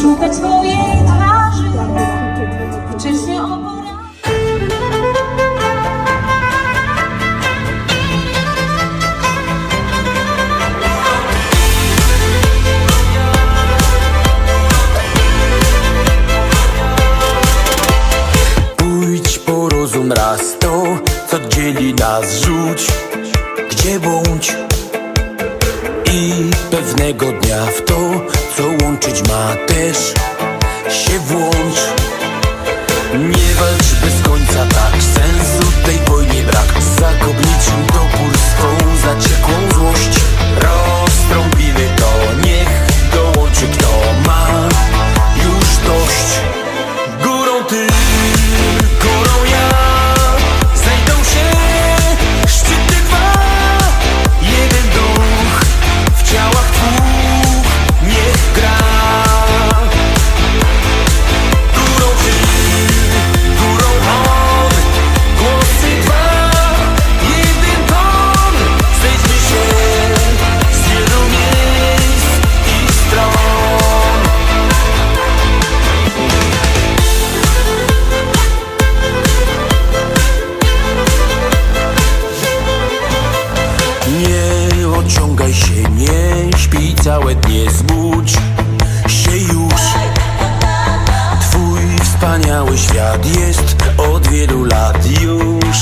szukać swojej twarzy. Wcześniej o raz to, co dzieli nas, rzuć, gdzie bądź. I pewnego dnia w to, co łączyć ma też Się włącz. Nie walcz bez całe dnie Zbudź się już. Twój wspaniały świat jest od wielu lat już.